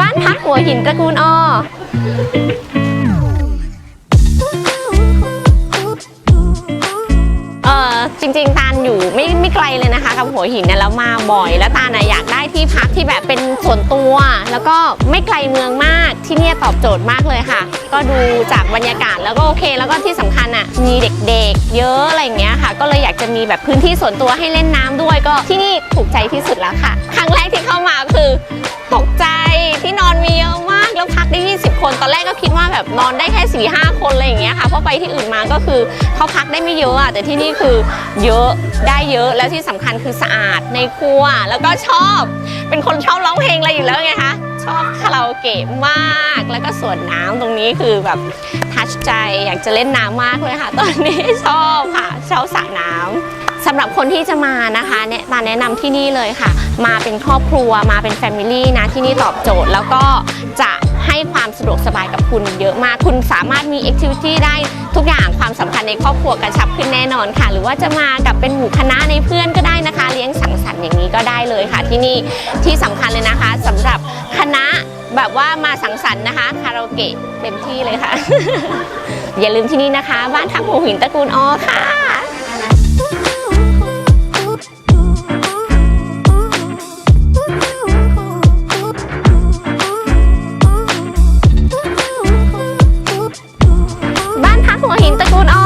บ้านพักหัวหินตระกูลอเออจริงๆ ตาลอยู่ไม่ไม่ไกลเลยนะคะ กับหัวหินเนี่ยแล้วมาบ่อย แล้วตาลน่ะอยากได้ที่พักที่แบบเป็นส่วนตัว แล้วก็ไม่ไกลเมืองมากที่เนี่ยตอบโจทย์มากเลยค่ะ ก็ดูจากบรรยากาศแล้วก็โอเค แล้วก็ที่สำคัญอะมีเด็กๆ เยอะอะไรอย่างเงี้ยค่ะ ก็เลยอยากจะมีแบบพื้นที่ส่วนตัวให้เล่นน้ำด้วยก็ที่นี่ถูกใจที่สุดแล้วค่ะ ครั้งแรกที่เข้ามาคือตกใจ ก็คิดว่าแบบนอนได้แค่4ี่ห้าคนอะไรอย่างเงี้ยค่ะเพราะไปที่อื่นมาก็คือเขาพักได้ไม่เยอะอะแต่ที่นี่คือเยอะได้เยอะแล้วที่สำคัญคือสะอาดในครัวแล้วก็ชอบ เป็นคนชอบร้องเพลงอะไรอยู่แล้วไงคะชอบคาราโอเกะมากแล้วก็สวนน้ำตรงนี้คือแบบทัชใจอยากจะเล่นน้ำมากเลยค่ะ ตอนนี้ชอบค่ะชอบสระน้ำสำหรับคนที่จะมานะคะเนี่ยตาแนะนำที่นี่เลยค่ะ มาเป็นครอบครัวมาเป็นแฟมิลี่นะที่นี่ตอบโจทย์แล้วก็จะ ให้ความสะดวกสบายกับคุณเยอะมาก คุณสามารถมีแอคทิวิตี้ได้ทุกอย่างความสัมพันธ์ในครอบครัวกระชับขึ้นแน่นอนค่ะ หรือว่าจะมากับเป็นหมู่คณะในเพื่อนก็ได้นะคะ เลี้ยงสังสรรค์อย่างนี้ก็ได้เลยค่ะ ที่นี่ที่สำคัญเลยนะคะสำหรับคณะแบบว่ามาสังสรรค์นะคะคาราโอเกะเต็มที่เลยค่ะ อย่าลืมที่นี่นะคะ บ้านทักหัวหินตระกูลออค่ะ หัวหินตระกูลอ